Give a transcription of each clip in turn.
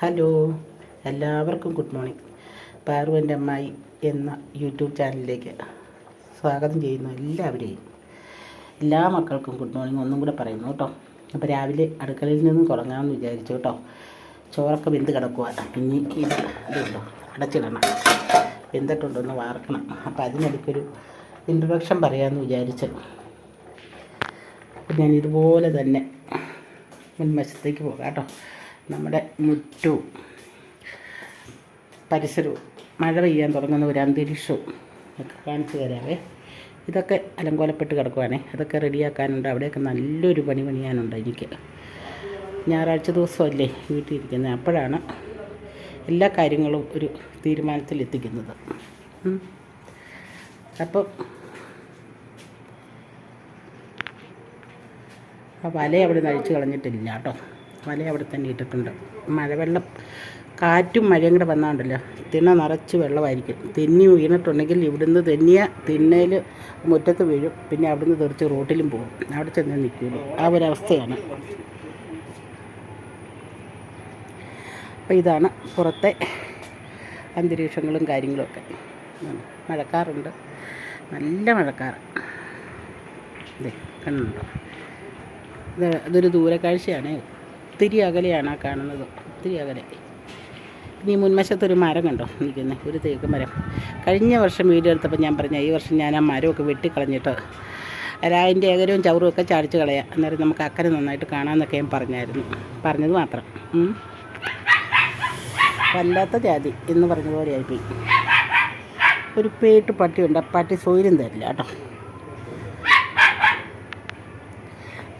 Hello. എല്ലാവർക്കും good morning. പാർവന്റെ അമ്മായി എന്ന യൂട്യൂബ് ചാനലിലേക്ക് സ്വാഗതം ചെയ്യുന്നു എല്ലാവരെയും. എല്ലാ മക്കൾക്കും ഗുഡ് മോർണിംഗ് ഒന്നും കൂടെ പറയുന്നു കേട്ടോ. അപ്പോൾ രാവിലെ അടുക്കളയിൽ നിന്ന് തുടങ്ങാമെന്ന് വിചാരിച്ചു കേട്ടോ. ചോറൊക്കെ വെന്ത് കിടക്കുക ഇനി ഇത് ഇതുണ്ടോ? അടച്ചിടണം. വെന്തിട്ടുണ്ടോ ഒന്ന് വാർക്കണം. അപ്പോൾ അതിനിടയ്ക്കൊരു ഇൻട്രൊഡക്ഷൻ പറയാമെന്ന് വിചാരിച്ചു അപ്പം ഞാൻ ഇതുപോലെ തന്നെ മുൻവശത്തേക്ക് പോകാം കേട്ടോ. നമ്മുടെ മുറ്റവും പരിസരവും. മഴ പെയ്യാൻ തുടങ്ങുന്ന ഒരു അന്തരീക്ഷവും ഒക്കെ കാണിച്ചു തരാവേ. ഇതൊക്കെ അലങ്കോലപ്പെട്ട് കിടക്കുവാണേ. അതൊക്കെ റെഡിയാക്കാനുണ്ട്. അവിടെയൊക്കെ നല്ലൊരു പണി പണിയാനുണ്ട് എനിക്ക്. ഞായറാഴ്ച ദിവസമല്ലേ വീട്ടിൽ ഇരിക്കുന്നത് അപ്പോഴാണ് എല്ലാ കാര്യങ്ങളും ഒരു തീരുമാനത്തിലെത്തിക്കുന്നത്. അപ്പം ആ വല അവിടെ നഴിച്ചു കളഞ്ഞിട്ടില്ല കേട്ടോ. വല അവിടെ തന്നെ ഇട്ടിട്ടുണ്ട്. മഴവെള്ളം കാറ്റും മഴയും കൂടെ വന്നാണ്ടല്ലോ. തിണ്ണ നിറച്ച് വെള്ളമായിരിക്കും. തെന്നി വീണിട്ടുണ്ടെങ്കിൽ ഇവിടുന്ന് തെന്നിയ തിണ്ണയിൽ മുറ്റത്ത് വീഴും. പിന്നെ അവിടുന്ന് തെറിച്ച് റോട്ടിലും പോകും. അവിടെ ചെന്ന് നിൽക്കുള്ളൂ. ആ ഒരവസ്ഥയാണ് അപ്പോൾ ഇതാണ് പുറത്തെ അന്തരീക്ഷങ്ങളും കാര്യങ്ങളുമൊക്കെ. മഴക്കാറുണ്ട്. നല്ല മഴക്കാറ്. ഇതേ കണ്ണുണ്ടോ ഇത് ഇതൊരു ദൂരക്കാഴ്ചയാണ്. ഒത്തിരി അകലെയാണ് ആ കാണുന്നത്. ഒത്തിരി അകലെ. ഇനി മുൻവശത്തൊരു മരം കണ്ടോ? നിൽക്കുന്നത് ഒരു തേക്ക് മരം. കഴിഞ്ഞ വർഷം വീഡിയോ എടുത്തപ്പോൾ ഞാൻ പറഞ്ഞ ഈ വർഷം ഞാൻ ആ മരമൊക്കെ വെട്ടിക്കളഞ്ഞിട്ട് അതിന്റെ ഏകരവും ചവറും ഒക്കെ ചാടിച്ച് കളയാം. അന്നേരം നമുക്ക് അക്കരെ നന്നായിട്ട് കാണാമെന്നൊക്കെ ഞാൻ പറഞ്ഞായിരുന്നു. പറഞ്ഞത് മാത്രം. വല്ലാത്ത ജാതി എന്ന് പറഞ്ഞതുപോലെ ആയിപ്പോയി. ഒരു പേട്ട് പട്ടിയുണ്ട് ആ പട്ടി സൗകര്യം തരില്ല കേട്ടോ.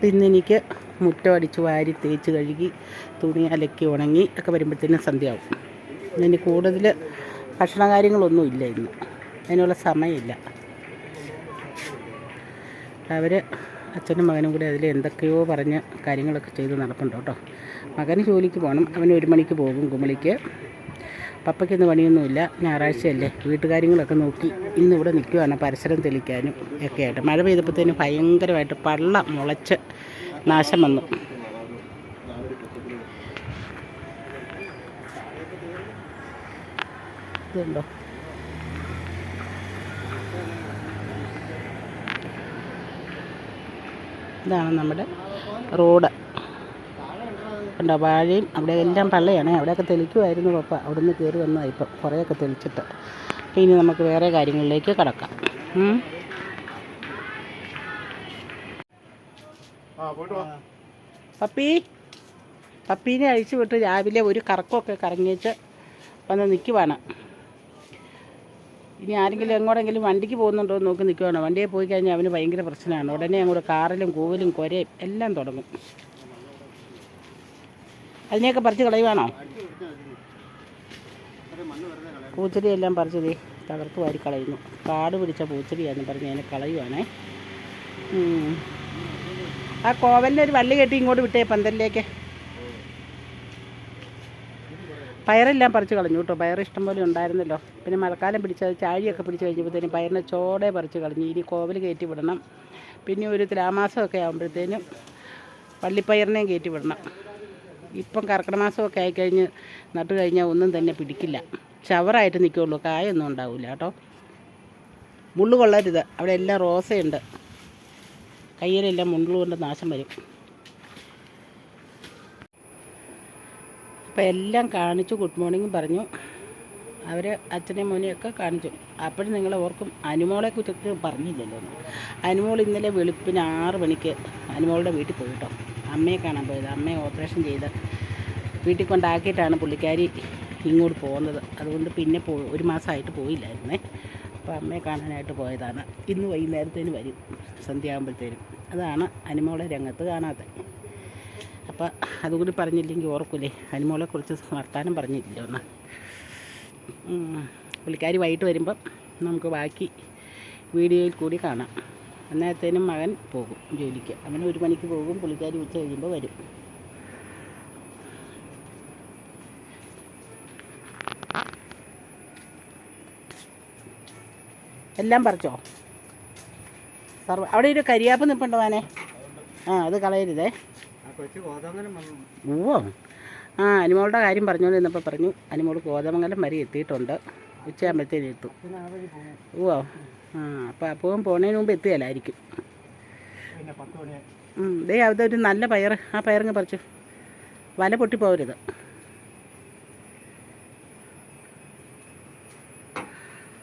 പിന്നെ എനിക്ക് മുറ്റം അടിച്ച് വാരി തേച്ച് കഴുകി തുണി അലക്കി ഉണങ്ങി ഒക്കെ വരുമ്പോഴത്തേനും സന്ധ്യയാവും. ഇനി കൂടുതൽ ഭക്ഷണ കാര്യങ്ങളൊന്നും ഇല്ല ഇന്ന്. അതിനുള്ള സമയമില്ല. അവർ അച്ഛനും മകനും കൂടി അതിൽ എന്തൊക്കെയോ പറഞ്ഞ് കാര്യങ്ങളൊക്കെ ചെയ്ത് നടപ്പുണ്ട് കേട്ടോ. മകന് ജോലിക്ക് പോകണം അവൻ ഒരു മണിക്ക് പോകും കുമളിക്ക്. പപ്പയ്ക്കൊന്നും പണിയൊന്നുമില്ല. ഞായറാഴ്ചയല്ലേ. വീട്ടുകാര്യങ്ങളൊക്കെ നോക്കി ഇന്നിവിടെ നിൽക്കുവാണ് പരിസരം തെളിക്കാനും ഒക്കെ ആയിട്ട്. മഴ പെയ്തപ്പോഴത്തേനും ഭയങ്കരമായിട്ട് പള്ള മുളച്ച് നാശം വന്നു. ഇതുണ്ടോ? ഇതാണ് നമ്മുടെ റോഡ്. കണ്ടോ വാഴയും അവിടെ എല്ലാം പള്ളയാണ്. അവിടെയൊക്കെ തെളിക്കുമായിരുന്നു പപ്പ. അവിടെ നിന്ന് കയറി വന്നതാണ് ഇപ്പം. കുറേയൊക്കെ തെളിച്ചിട്ട്. ഇനി നമുക്ക് വേറെ കാര്യങ്ങളിലേക്ക് കടക്കാം. പപ്പി പപ്പീനെ അഴിച്ചു വിട്ട് രാവിലെ ഒരു കറക്കമൊക്കെ കറങ്ങിയിട്ട് വന്ന് നിൽക്കുവാണ്. ഇനി ആരെങ്കിലും എങ്ങോട്ടെങ്കിലും വണ്ടിക്ക് പോകുന്നുണ്ടോ എന്ന് നോക്കി നിൽക്കുവാണ്. വണ്ടിയെ പോയി കഴിഞ്ഞാൽ അവന് ഭയങ്കര പ്രശ്നമാണ്. ഉടനെ അങ്ങോട്ട് കാറിലും കൂവലും കൊരയും എല്ലാം തുടങ്ങും. അതിനെയൊക്കെ പറിച്ച് കളയുവാണോ? പൂച്ചെടി എല്ലാം പറിച്ച് ദേ തകർത്ത് വാരി കളയുന്നു. കാട് പിടിച്ച പൂച്ചെടിയാന്ന് പറഞ്ഞ് അതിനെ കളയുവാണേ. ആ കോവലിന്റെ ഒരു വള്ളി കെട്ടി ഇങ്ങോട്ട് വിട്ടേ പന്തലിലേക്ക്. പയറെല്ലാം പറിച്ച് കളഞ്ഞു കേട്ടോ. പയർ ഇഷ്ടംപോലെ ഉണ്ടായിരുന്നല്ലോ. പിന്നെ മഴക്കാലം പിടിച്ചത് ചാഴിയൊക്കെ പിടിച്ച് കഴിഞ്ഞപ്പോഴത്തേനും പയറിനെ ചോടെ പറിച്ച് കളഞ്ഞു. ഇനി കോവൽ കയറ്റി വിടണം. പിന്നെ ഒരു തുലാമാസമൊക്കെ ആകുമ്പോഴത്തേനും വള്ളിപ്പയറിനെയും കയറ്റി വിടണം. ഇപ്പം കർക്കിടക മാസമൊക്കെ ആയിക്കഴിഞ്ഞ് നട്ട് കഴിഞ്ഞാൽ ഒന്നും തന്നെ പിടിക്കില്ല. ചവറായിട്ട് നിൽക്കുള്ളൂ. കായൊന്നും ഉണ്ടാവില്ല കേട്ടോ. മുള്ളു കൊള്ളരുത്. അവിടെ എല്ലാം റോസയുണ്ട്. കയ്യിലെല്ലാം മുള്ളു കൊണ്ട് നാശം വരും. അപ്പോൾ എല്ലാം കാണിച്ചു ഗുഡ് മോർണിംഗ് പറഞ്ഞു. അവർ അച്ഛനെയും മോനെയൊക്കെ കാണിച്ചു. അപ്പോഴും നിങ്ങൾ ഓർക്കും അനുമോളെ കുറിച്ച് പറഞ്ഞില്ലല്ലോ. അനുമോൾ ഇന്നലെ വെളുപ്പിന് ആറ് മണിക്ക് അനുമോളുടെ വീട്ടിൽ പോയിട്ടോ അമ്മയെ കാണാൻ പോയത്. അമ്മയെ ഓപ്പറേഷൻ ചെയ്ത് വീട്ടിൽ കൊണ്ടാക്കിയിട്ടാണ് പുള്ളിക്കാരി ഇങ്ങോട്ട് പോകുന്നത്. അതുകൊണ്ട് പിന്നെ പോ ഒരു മാസമായിട്ട് പോയില്ലായിരുന്നേ. അപ്പോൾ അമ്മയെ കാണാനായിട്ട് പോയതാണ്. ഇന്ന് വൈകുന്നേരത്തേന് വരും. സന്ധ്യയാകുമ്പോഴത്തേനും. അതാണ് അനുമോളെ രംഗത്ത് കാണാത്തത്. അപ്പം അതുകൂടി പറഞ്ഞില്ലെങ്കിൽ ഓർക്കൂലേ. അനുമോളെക്കുറിച്ച് വർത്താനം പറഞ്ഞില്ല ഒന്ന്. പുള്ളിക്കാരി വൈകിട്ട് വരുമ്പം നമുക്ക് ബാക്കി വീഡിയോയിൽ കൂടി കാണാം. അന്നേരത്തേനും മകൻ പോകും ജോലിക്ക്. അവൻ ഒരു മണിക്ക് പോകും പുള്ളിക്കാരി ഉച്ച കഴിയുമ്പോൾ വരും. എല്ലാം പറിച്ചോ? സർവ അവിടെ ഒരു കരിയാപ്പ് നിൽപ്പുണ്ടോ വാനെ ആ അത് കളയരുതേ. ഓ ആ അനിമോളുടെ കാര്യം പറഞ്ഞോളൂ ഇന്നപ്പോൾ പറഞ്ഞു അനുമോൾ കോതമംഗലം വരെ എത്തിയിട്ടുണ്ട്. ഉച്ചയാകുമ്പോഴത്തേനും എത്തും. ഓ ആ അപ്പോൾ അപ്പവും പോണതിന് മുമ്പ് എത്തുകയല്ലായിരിക്കും ദേ അതൊരു നല്ല പയർ. ആ പയറിങ്ങ് പറിച്ചു. വല പൊട്ടിപ്പോകരുത്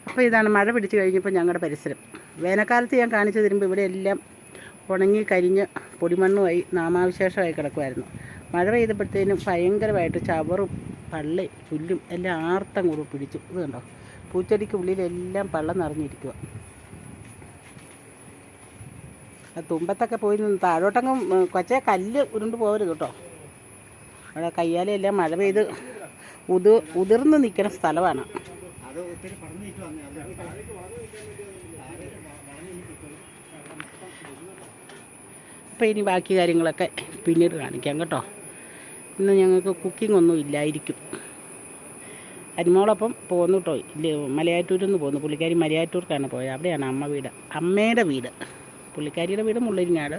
അപ്പോൾ ഇതാണ് മഴ പിടിച്ചു കഴിഞ്ഞപ്പോൾ ഞങ്ങളുടെ പരിസരം. വേനൽക്കാലത്ത് ഞാൻ കാണിച്ചു തരുമ്പോൾ ഇവിടെ എല്ലാം ഉണങ്ങി കരിഞ്ഞ് പൊടിമണ്ണുമായി നാമാവിശേഷമായി കിടക്കുമായിരുന്നു മഴ പെയ്തപ്പോഴത്തേനും ഭയങ്കരമായിട്ട് ചവറും പള്ളി പുല്ലും എല്ലാം ആർത്തം കൂടെ പിടിച്ചു. ഇത് കണ്ടോ? പൂച്ചെടിക്ക് ഉള്ളിലെല്ലാം പള്ളം നിറഞ്ഞിരിക്കുക തുമ്പത്തൊക്കെ പോയി നിന്ന് താഴോട്ടങ്ങും കൊച്ചേ കല്ല് ഉരുണ്ട് പോകരുത് കേട്ടോ. അവിടെ കയ്യാലെല്ലാം മഴ പെയ്ത് ഉത് ഉതിർന്ന് നിൽക്കുന്ന സ്ഥലമാണ്. അത് ഒത്തിരി പറഞ്ഞിട്ട് വന്നേ അപ്പോൾ ഇനി ബാക്കി കാര്യങ്ങളൊക്കെ പിന്നീട് കാണിക്കാം കേട്ടോ. ഇന്ന് ഞങ്ങൾക്ക് കുക്കിംഗ് ഒന്നും ഇല്ലായിരിക്കും. അരിമോളപ്പം പോന്നു കേട്ടോ. ഇല്ല മലയാറ്റൂരിൽ നിന്ന് പോന്നു. പുള്ളിക്കാരി മലയാറ്റൂർക്കാണ് പോയത് അവിടെയാണ് അമ്മ വീട്. അമ്മയുടെ വീട്. പുള്ളിക്കാരിയുടെ വീട് മുള്ളരിങ്ങാട്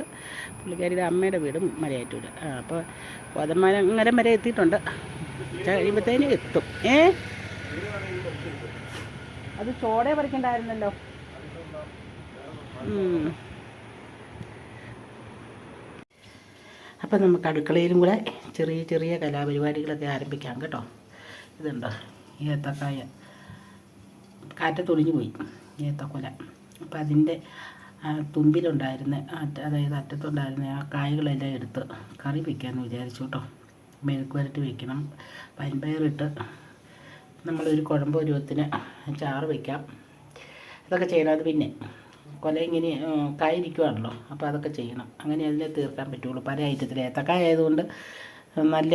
പുള്ളിക്കാരിയുടെ അമ്മയുടെ വീടും മലയാറ്റൂർ ആ അപ്പോൾ കോതമംഗലം വരെ എത്തിയിട്ടുണ്ട്. കഴിയുമ്പത്തേന് എത്തും. ഏ? അത് ചോടെ പറിക്കണ്ടായിരുന്നല്ലോ. അപ്പം നമുക്ക് അടുക്കളയിലും കൂടെ ചെറിയ ചെറിയ കലാപരിപാടികളൊക്കെ ആരംഭിക്കാം കേട്ടോ. ഇതുണ്ടോ? ഏത്തക്കായ. കാറ്റത്തൊളിഞ്ഞു പോയി. ഏത്തക്കൊല. അപ്പം അതിന്റെ തുമ്പിലുണ്ടായിരുന്ന അതായത് അറ്റത്തുണ്ടായിരുന്ന ആ കായകളെല്ലാം എടുത്ത് കറി വയ്ക്കാമെന്ന് വിചാരിച്ചു കേട്ടോ. മെഴുക്ക് വരട്ടി വയ്ക്കണം പൻപയറിട്ട് നമ്മളൊരു കുഴമ്പ് രൂപത്തിന് ചാറ് വയ്ക്കാം അതൊക്കെ ചെയ്യണത് പിന്നെ കൊല ഇങ്ങനെ കായിരിക്കുവാണല്ലോ. അപ്പോൾ അതൊക്കെ ചെയ്യണം. അങ്ങനെ അതിനെ തീർക്കാൻ പറ്റുള്ളൂ. പല ഐറ്റത്തിൽ ഏത്തക്കായ ആയതുകൊണ്ട് നല്ല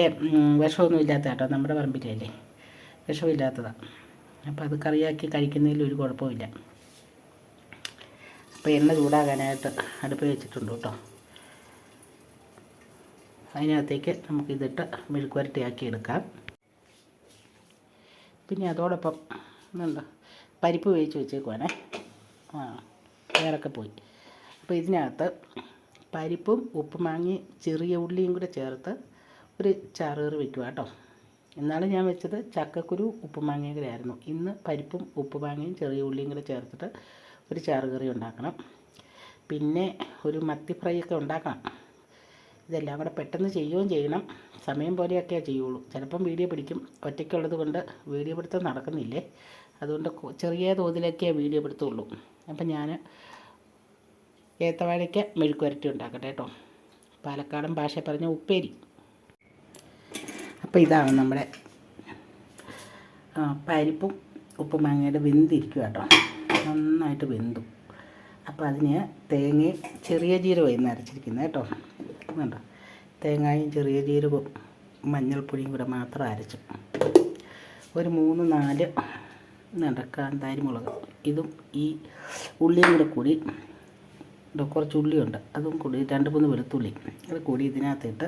വിഷമൊന്നും ഇല്ലാത്ത കേട്ടോ. നമ്മുടെ പറമ്പിലല്ലേ. വിഷമില്ലാത്തതാണ് അപ്പോൾ അത് കറിയാക്കി കഴിക്കുന്നതിൽ ഒരു കുഴപ്പമില്ല അപ്പോൾ എണ്ണ ചൂടാകാനായിട്ട് അടുപ്പ് വെച്ചിട്ടുണ്ട് കേട്ടോ. അതിനകത്തേക്ക് നമുക്കിതിട്ട് മെഴുക്ക് വരട്ടിയാക്കി എടുക്കാം പിന്നെ അതോടൊപ്പം പരിപ്പ് വേവിച്ച് വെച്ചേക്കുവാണേ. ആ. വേറൊക്കെ പോയി. അപ്പോൾ ഇതിനകത്ത് പരിപ്പും ഉപ്പും വാങ്ങി ചെറിയ ഉള്ളിയും കൂടെ ചേർത്ത് ഒരു ചാറുകറി വെക്കുക കേട്ടോ. എന്നാണ് ഞാൻ വെച്ചത്. ചക്കക്കുരു ഉപ്പും കൂടെ ആയിരുന്നു. ഇന്ന് പരിപ്പും ഉപ്പ് മാങ്ങയും ചെറിയ ഉള്ളിയും കൂടെ ചേർത്തിട്ട് ഒരു ചാറുകറി ഉണ്ടാക്കണം. പിന്നെ ഒരു മത്തി ഫ്രൈ ഒക്കെ ഉണ്ടാക്കണം. ഇതെല്ലാം കൂടെ പെട്ടെന്ന് ചെയ്യുകയും ചെയ്യണം. സമയം പോലെയൊക്കെ ചെയ്യുള്ളൂ. ചിലപ്പം വീഡിയോ പിടിക്കും. ഒറ്റയ്ക്കുള്ളത് കൊണ്ട് വീഡിയോ പിടുത്തം നടക്കുന്നില്ലേ? അതുകൊണ്ട് ചെറിയ തോതിലൊക്കെ വീഡിയോ പിടുത്തമുള്ളൂ അപ്പം ഞാൻ ഏത്തവാഴയ്ക്ക് മെഴുക്ക് വരട്ടി ഉണ്ടാക്കട്ടെ കേട്ടോ. പാലക്കാടൻ ഭാഷ പറഞ്ഞ ഉപ്പേരി. അപ്പോൾ ഇതാണ് നമ്മുടെ പരിപ്പും ഉപ്പും മാങ്ങയുടെ വെന്തിരിക്കുക കേട്ടോ. നന്നായിട്ട് വെന്തു. അപ്പോൾ അതിന് തേങ്ങയും ചെറിയ ജീരകം ഇന്ന് അരച്ചിരിക്കുന്നത് കേട്ടോ. കണ്ടോ തേങ്ങയും ചെറിയ ജീരകവും മഞ്ഞൾപ്പൊടിയും കൂടെ മാത്രം അരച്ചു. ഒരു മൂന്ന് നാല് വേണ്ട കാന്താരി മുളക് ഇതും ഈ ഉള്ളിയും കൂടെ കൂടി കുറച്ച് ഉള്ളിയുണ്ട്. അതും കൂടി രണ്ട് മൂന്ന് വെളുത്തുള്ളി അത് കൂടി ഇതിനകത്തിട്ട്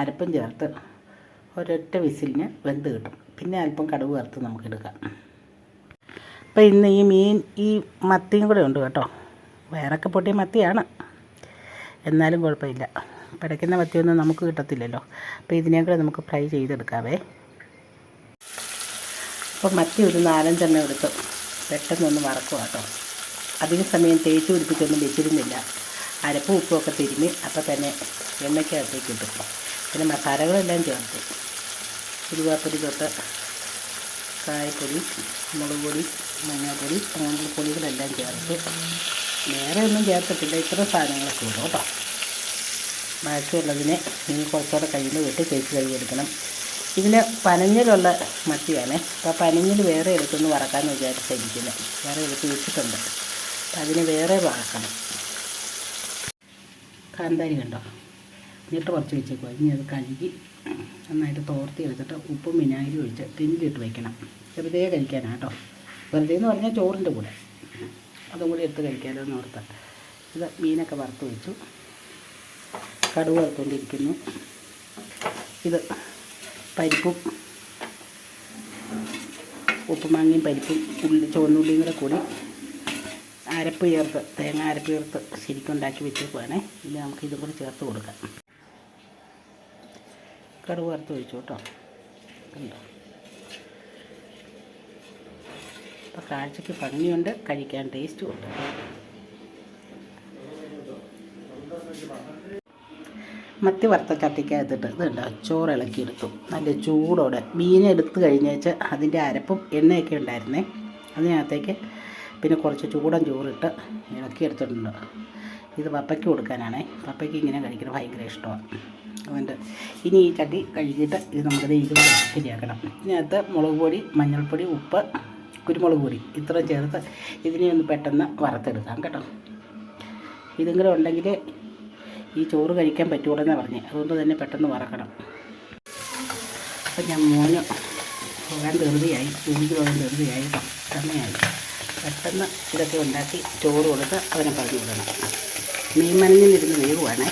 അരപ്പം ചേർത്ത് ഒരൊറ്റ വിസിലിന് വെന്ത് കിട്ടും. പിന്നെ അല്പം കടുക് വറുത്ത് നമുക്ക് എടുക്കാം അപ്പോൾ ഇന്ന് ഈ മീൻ ഈ മത്തിയും കൂടെ ഉണ്ട് കേട്ടോ. വേറൊക്കെ പൊട്ടിയ മത്തിയാണ്. എന്നാലും കുഴപ്പമില്ല. പിടയ്ക്കുന്ന മത്തിയൊന്നും നമുക്ക് കിട്ടത്തില്ലല്ലോ. അപ്പോൾ ഇതിനെയും കൂടെ നമുക്ക് ഫ്രൈ ചെയ്തെടുക്കാവേ. അപ്പോൾ മത്തി ഒരു നാലഞ്ചെണ്ണം എടുത്ത് പെട്ടെന്നൊന്ന് വറക്കുക കേട്ടോ. അധിക സമയം തേച്ച് പിടിപ്പിച്ചൊന്നും വെച്ചിരുന്നില്ല. അരപ്പും ഉപ്പുമൊക്കെ തിരുമ്മി അപ്പോൾ തന്നെ എണ്ണയ്ക്കകത്തേക്ക് ഇട്ടു. പിന്നെ മസാലകളെല്ലാം ചേർത്ത്. ഉരുവാപ്പൊടി തൊട്ട് കായപ്പൊടി മുളക് പൊടി മഞ്ഞൾപ്പൊടി അങ്ങനെയുള്ള പൊടികളെല്ലാം ചേർത്ത്. വേറെ ഒന്നും ചേർത്തിട്ടില്ല. ഇത്ര സാധനങ്ങളൊക്കെ ഉള്ളൂ കേട്ടോ. ബാക്കിയുള്ളതിനെ ഇനി കുറച്ചുകൂടെ കഴിയുമ്പോൾ വിട്ട് തേച്ച് കഴുകിയെടുക്കണം. ഇതിന് പനഞ്ഞിലുള്ള മത്തിയാണ്. അപ്പോൾ പനഞ്ഞിൽ വേറെ എടുത്തൊന്ന് വറക്കാമെന്ന് വിചാരിച്ചിരിക്കുന്നത് വേറെ എടുത്ത് വെച്ചിട്ടുണ്ട്. അതിന് വേറെ വറക്കണം കാന്താരി കണ്ടോ? എന്നിട്ട് കുറച്ച് വെച്ചേക്കുക ഇനി അത് കഴുകി നന്നായിട്ട് തോർത്തി എടുത്തിട്ട് ഉപ്പും വിനാഗിരി ഒഴിച്ച് ടിന്നിലിട്ട് വയ്ക്കണം വെറുതെ കഴിക്കാനാണ് കേട്ടോ. വെറുതെ എന്ന് പറഞ്ഞാൽ ചോറിന്റെ കൂടെ. അതും കൂടി എടുത്ത് കഴിക്കാമല്ലോ എന്ന് ഓർത്ത്. ഇത് മീനൊക്കെ വറുത്ത് വെച്ചു. കടുവ് വറുത്തുകൊണ്ടിരിക്കുന്നു ഇത് പരിപ്പും ഉപ്പുമാങ്ങയും പരിപ്പും ഉള്ളി ചുവന്നുള്ളിയും കൂടെ കൂടി അരപ്പ് ചേർത്ത് തേങ്ങ അരപ്പ് ചേർത്ത് ശരിക്കും ഉണ്ടാക്കി വെച്ചേക്കുവാണേ. ഇനി നമുക്ക് ഇതും കൂടി ചേർത്ത് കൊടുക്കാം. കടുക് വറുത്ത് ഒഴിച്ചു കേട്ടോ. കണ്ടോ? അപ്പോൾ കാഴ്ചയ്ക്ക് ഭംഗിയുണ്ട് കഴിക്കാൻ ടേസ്റ്റും ഉണ്ട്. മത്തി വറുത്ത ചട്ടിക്കകത്തിട്ട് ഇത് കണ്ടോ? ചോറ് ഇളക്കിയെടുത്തു. നല്ല ചൂടോടെ. മീനെടുത്ത് കഴിഞ്ഞേച്ച് അതിന്റെ അരപ്പും എണ്ണയൊക്കെ ഉണ്ടായിരുന്നേ. അതിനകത്തേക്ക് പിന്നെ കുറച്ച് ചൂടൻ ചോറിട്ട് ഇളക്കിയെടുത്തിട്ടുണ്ട് ഇത് പപ്പയ്ക്ക് കൊടുക്കാനാണേ. പപ്പയ്ക്ക് ഇങ്ങനെ കഴിക്കുന്നത് ഭയങ്കര ഇഷ്ടമാണ് അതുകൊണ്ട് ഇനി ഈ ചട്ടി കഴുകിയിട്ട് ഇത് നമുക്കത് ഇത് ശരിയാക്കണം. ഇതിനകത്ത് മുളക് പൊടി മഞ്ഞൾപ്പൊടി ഉപ്പ് കുരുമുളക് പൊടി ഇത്ര ചേർത്ത് ഇതിനെ ഒന്ന് പെട്ടെന്ന് വറുത്തെടുക്കാം കേട്ടോ. ഇതും കൂടെ ഉണ്ടെങ്കിൽ ഈ ചോറ് കഴിക്കാൻ പറ്റുള്ളൂ പറഞ്ഞ്. അതുകൊണ്ട് തന്നെ പെട്ടെന്ന് വറക്കണം. അപ്പം ഞാൻ മോന് പോകാൻ ധൃതിയായി ജോലിക്ക് പോകാൻ ധൃതിയായി സമയമായി പെട്ടെന്ന് ഇതൊക്കെ ഉണ്ടാക്കി ചോറ് കൊടുത്ത് അവനെ പറഞ്ഞു വിടണം. മീൻ മനഞ്ഞിലിരുന്ന് വേവുവാണേ.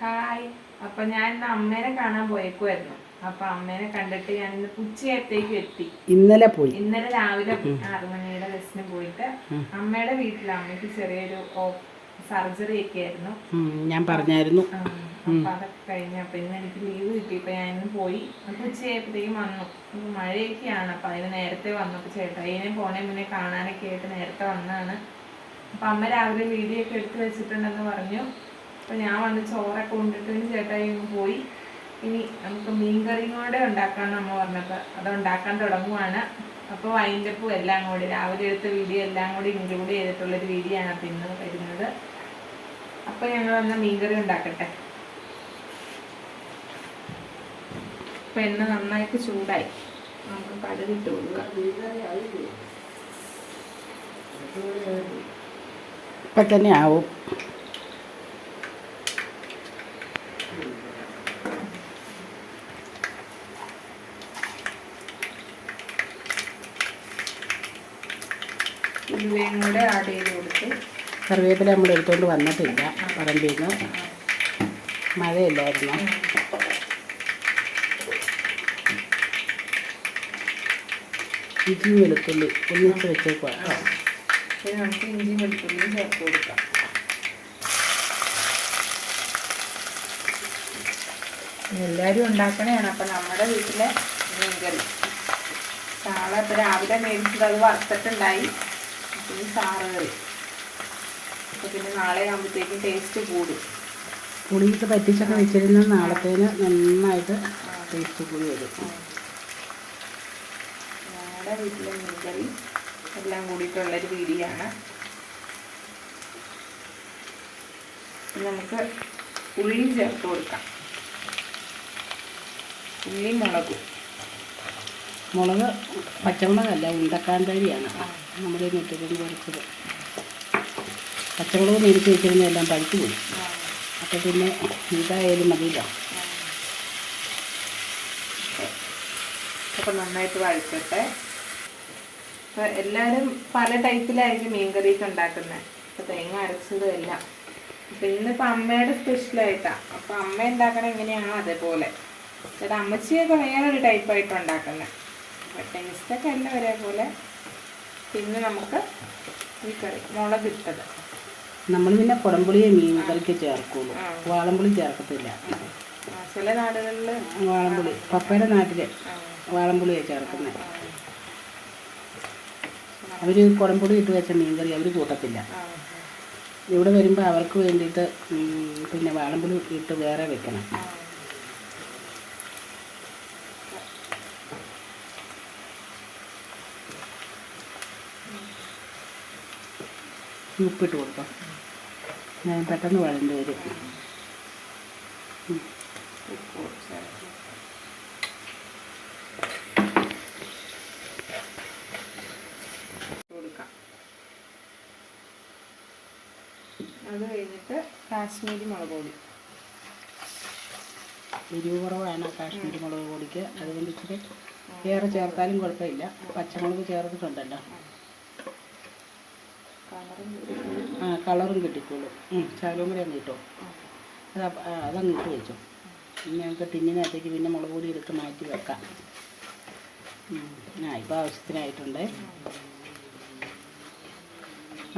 ഹായ്. അപ്പൊ ഞാൻ ഇന്ന് അമ്മേനെ കാണാൻ പോയേക്കുമായിരുന്നു അപ്പൊ അമ്മേനെ കണ്ടിട്ട് ഞാൻ ഇന്ന് ഉച്ചയത്തേക്ക് എത്തി. ഇന്നലെ പോയി. ഇന്നലെ രാവിലെ ആറു മണിയുടെ ബസ്സിന് പോയിട്ട് അമ്മയുടെ വീട്ടിൽ അമ്മയ്ക്ക് ചെറിയൊരു സർജറി ഒക്കെ ആയിരുന്നു. ഞാൻ പറഞ്ഞായിരുന്നു. അപ്പൊ അതൊക്കെ കഴിഞ്ഞ അപ്പൊ ഇന്ന് എനിക്ക് ലീവ് കിട്ടിയപ്പോ ഞാൻ പോയി. അപ്പൊ ഉച്ചയായപ്പോഴത്തേക്കും വന്നു. മഴയൊക്കെയാണ്. അപ്പൊ അതിന് നേരത്തെ വന്നു. അപ്പൊ ചേട്ടായിനെ പോണേ മുന്നേ കാണാനൊക്കെ ആയിട്ട് നേരത്തെ വന്നതാണ്. അപ്പൊ അമ്മ രാവിലെ വീഡിയോ ഒക്കെ എടുത്ത് വെച്ചിട്ടുണ്ടെന്ന് പറഞ്ഞു. അപ്പൊ ഞാൻ വന്ന് ചോറൊക്കെ കൊണ്ടിട്ട് ചേട്ടായി പോയി. ഇനി നമുക്ക് മീൻകറിയും കൂടെ ഉണ്ടാക്കാന്ന് അമ്മ പറഞ്ഞപ്പോ അത് ഉണ്ടാക്കാൻ തുടങ്ങുവാണ്. അപ്പോൾ വൈൻഡപ്പും എല്ലാം കൂടി രാവിലെ എടുത്ത വീഡിയോ എല്ലാം കൂടി ഇൻക്ലൂഡ് ചെയ്തിട്ടുള്ളൊരു വീഡിയോ ആണ് അപ്പൊ ഇന്ന് വരുന്നത്. അപ്പൊ ഞങ്ങൾ വന്ന മീൻകറി ഉണ്ടാക്കട്ടെ. അപ്പൊ എണ്ണ നന്നായിട്ട് ചൂടായി. നമുക്ക് കടുകിട്ട് കൊടുക്കാം. ഇപ്പം തന്നെ ആവും. ഉലുവയും കൂടെ ആഡ് ചെയ്ത് കൊടുത്ത്. കറിവേപ്പില നമ്മൾ എടുത്തുകൊണ്ട് വന്നിട്ടില്ല. പറമ്പിൽ നിന്ന് മഴയില്ലായിരുന്നു? ഇഞ്ചി വെളുത്തുള്ളി ഒന്നിച്ച് വെച്ചേക്കുക കേട്ടോ പിന്നെ നമുക്ക് ഇഞ്ചി വെളുത്തുള്ളി ചേർത്ത് കൊടുക്കാം. എല്ലാവരും ഉണ്ടാക്കണതാണ് അപ്പം നമ്മുടെ വീട്ടിലെ മീൻകറി. ചാള ഇപ്പം രാവിലെ മേടിച്ചത് അത് വറുത്തിട്ടുണ്ടായി. പിന്നെ ചാറ് കറി. അപ്പം പിന്നെ നാളെ ആകുമ്പോഴത്തേക്കും ടേസ്റ്റ് കൂടും. പുളിയിട്ട് പറ്റിച്ചൊക്കെ വെച്ചിരുന്ന നാളത്തേന് നന്നായിട്ട് ടേസ്റ്റ് കൂടി വരും. ഞങ്ങളുടെ വീട്ടിലെ മീൻകറി എല്ലാം കൂടിയിട്ടുള്ളൊരു വീഡിയോ ആണ് നമുക്ക് ഉള്ളിയും ചേർത്ത് കൊടുക്കാം. ഉള്ളിയും മുളകും. മുളക് പച്ചമുളകല്ല ഉണ്ടക്കാന്തരിയാണ് നമ്മുടെ മുറ്റത്തിന് ചേർത്തത് പച്ചമുളക് മേടിച്ച് വെച്ചിരുന്നെല്ലാം പഴുത്തു പോയി. അപ്പോൾ പിന്നെ ഇതായാലും മതിയില്ല. അപ്പം നന്നായിട്ട് വഴറ്റട്ടെ. അപ്പോൾ എല്ലാവരും പല ടൈപ്പിലായിരിക്കും മീൻകറിയൊക്കെ ഉണ്ടാക്കുന്നത് അപ്പോൾ തേങ്ങ അരച്ചതും എല്ലാം. അപ്പം ഇന്നിപ്പോൾ അമ്മയുടെ സ്പെഷ്യലായിട്ടാണ് അപ്പൊ അമ്മ ഉണ്ടാക്കണ എങ്ങനെയാണോ അതേപോലെ. ചേട്ടാ അമ്മച്ചിയൊക്കെ വേറൊരു ടൈപ്പായിട്ട് ഉണ്ടാക്കുന്നത് അപ്പോൾ ടേസ്റ്റൊക്കെ എല്ലാം ഒരേപോലെ. പിന്നെ നമുക്ക് ഈ കറി മുളക് ഇട്ടത്. നമ്മൾ പിന്നെ കുടംപുളിയെ മീൻ കറിക്ക് ചേർക്കുള്ളൂ. വാളംപുളി ചേർക്കത്തില്ല. ചില നാടുകളിൽ വാളംപുളി. പപ്പയുടെ നാട്ടിൽ വാളംപുളിയാണ് ചേർക്കുന്നത് അവർ കുടംപൊടി ഇട്ട് വെച്ച മീൻകറി അവർ കൂട്ടത്തില്ല ഇവിടെ വരുമ്പോൾ അവർക്ക് വേണ്ടിയിട്ട് പിന്നെ വാളംപുളി ഇട്ട് വേറെ വെക്കണം ഉപ്പിട്ട് കൊടുക്കാം ഞാൻ പെട്ടെന്ന് വഴണ്ട് വരും ഉപ്പ് ചേർത്ത് കൊടുക്കാം അത് കഴിഞ്ഞിട്ട് കാശ്മീരി മുളക് പൊടി. എരിവ് കുറവാണ് കാശ്മീരി മുളക് പൊടിക്ക്. അതുകൊണ്ട് ഇച്ചിരി ഏറെ ചേർത്താലും കുഴപ്പമില്ല. പച്ചമുളക് ചേർത്തിട്ടുണ്ടല്ലോ. ആ കളറും കിട്ടിക്കോളൂ. ശകലവും കൂടെ അങ്ങ് കിട്ടും അത് അതങ്ങ് ഇട്ട് വെച്ചു. ഇനി ഞങ്ങൾക്ക് ടിന്നിനകത്തേക്ക് പിന്നെ മുളക് പൊടി എടുത്ത് മാറ്റി വെക്കാം. ആ ഇപ്പോൾ ആവശ്യത്തിനായിട്ടുണ്ട്.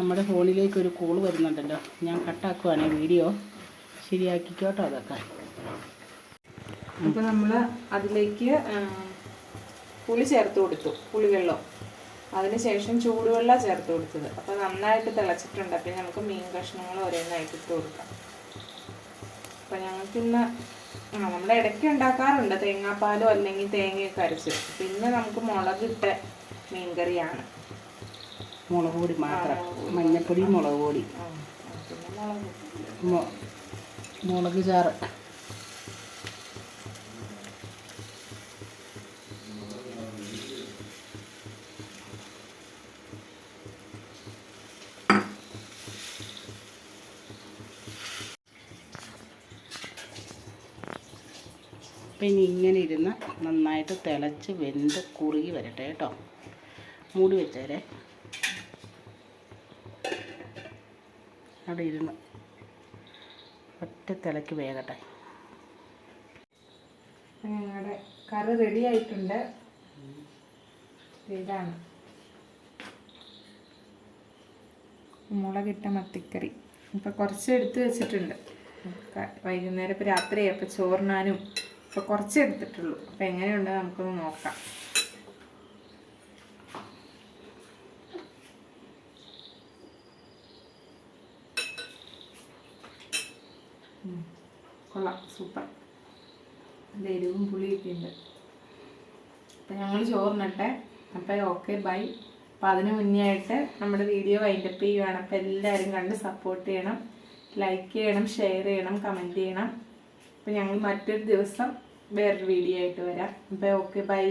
നമ്മുടെ ഫോണിലേക്ക് ഒരു കോൾ വരുന്നുണ്ടല്ലോ. ഞാൻ കട്ടാക്കുവാണ് വീഡിയോ ശരിയാക്കിക്കോട്ടോ അതൊക്കെ. അപ്പോൾ നമ്മൾ അതിലേക്ക് പുളി ചേർത്ത് കൊടുത്തു പുളിവെള്ളം. അതിനുശേഷം ചൂടുവെള്ളം ചേർത്ത് കൊടുത്തത്. അപ്പോൾ നന്നായിട്ട് തിളച്ചിട്ടുണ്ട്. അപ്പം നമുക്ക് മീൻ കഷ്ണങ്ങൾ ഓരോന്നായിട്ട് ഇട്ട് കൊടുക്കാം. അപ്പം ഞങ്ങൾക്ക് ഇന്ന് ആ നമ്മൾ ഇടയ്ക്ക് ഉണ്ടാക്കാറുണ്ട്. തേങ്ങാപ്പാലോ അല്ലെങ്കിൽ തേങ്ങയൊക്കെ അരച്ച്. പിന്നെ നമുക്ക് മുളകിട്ട മീൻകറിയാണ്. മുളക് പൊടി മാത്രം. മഞ്ഞപ്പൊടി മുളക് പൊടി. മുളക് ചാറ്. അപ്പം ഇനി ഇങ്ങനെ ഇരുന്ന് നന്നായിട്ട് തിളച്ച് വെന്ത് കുറുകി വരട്ടെ കേട്ടോ. മൂടി വെച്ചേരെ. അവിടെ ഇരുന്ന് ഒറ്റ തിളക്ക് വേകട്ടെ. ഞങ്ങളുടെ കറി റെഡി ആയിട്ടുണ്ട്. ഇതാണ് മുളകിട്ട മത്തിക്കറി. ഇപ്പം കുറച്ച് എടുത്ത് വെച്ചിട്ടുണ്ട്. വൈകുന്നേരം ഇപ്പം രാത്രി അപ്പം ചോറിനാനും ഇപ്പം കുറച്ച് എടുത്തിട്ടുള്ളൂ. അപ്പം എങ്ങനെയുണ്ട് നമുക്കൊന്ന് നോക്കാം. കൊള്ളാം സൂപ്പർ. ഇത് എരിവും പുളിയൊക്കെ ഉണ്ട്. അപ്പം ഞങ്ങൾ ചോറിനട്ടെ. അപ്പം ഓക്കെ ബൈ. അപ്പം അതിന് മുന്നേ ആയിട്ട് നമ്മുടെ വീഡിയോ വൈൻഡപ്പ് ചെയ്യുകയാണ് അപ്പം എല്ലാവരും കണ്ട് സപ്പോർട്ട് ചെയ്യണം. ലൈക്ക് ചെയ്യണം ഷെയർ ചെയ്യണം കമന്റ് ചെയ്യണം. അപ്പം ഞങ്ങൾ മറ്റൊരു ദിവസം വേറൊരു വീഡിയോ ആയിട്ട് വരാം. അപ്പം ഓക്കെ ബൈ.